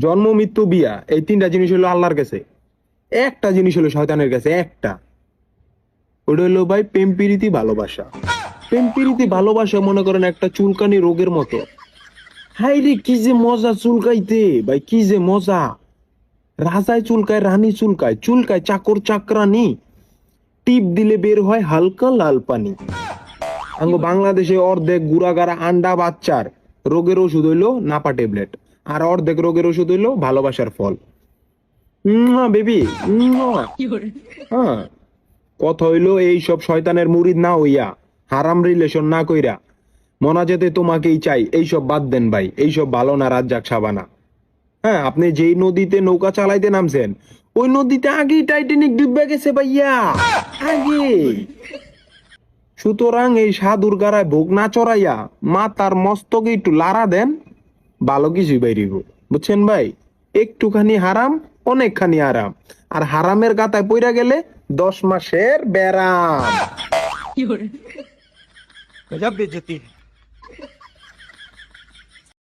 জন্ম, মৃত্যু, বিয়া, এই তিনটা জিনিস হলো আল্লাহর কাছে। একটা জিনিস হলো শয়তানের কাছে, একটা। ওটা হলো ভাই প্রেম, প্রীতি, ভালোবাসা। প্রেম, প্রীতি, ভালোবাসা মনে করেন একটা চুলকানি রোগের মতো। হাই রে, কি যে মজা চুলকাইতে। ভাই, কি যে মজা। রাজায় চুলকায়, রানী চুলকায় চুলকায় চাকর, চাকরানি। টিপ দিলে বের হয় হালকা লাল পানি। বাংলাদেশে অর্ধেক গুড়াগাড়া আন্ডা বাচ্চার রোগের ওষুধ হইল নাপা ট্যাবলেট। আর অর্ধেক রোগের ওষুধ হইল ভালোবাসার ফল। বেবি হ্যাঁ। কথা হইল এই সব শয়তানের মুরিদ না হইয়া, হারাম রিলেশন না কইরা। মনা যেতে তোমাকেই চাই এইসব বাদ দেন ভাই এইসব ভালো না রাজ্জাক সাবানা। হ্যাঁ আপনি যেই নদীতে নৌকা চালাইতে নামছেন, ওই নদীতে আগেই টাইটানিক ডুববে গেছে ভাইয়া। আগে। সুতরাং এই সাধুর গারায় ভোগ না চড়াইয়া মা তার মস্তকে একটু লারা দেন ভালো কিছুই বাইরিব বুঝছেন ভাই? একটুখানি হারাম অনেকখানি আরাম আর হারামের গাতায় পইরা গেলে দশ মাসের বেড়া বেজতি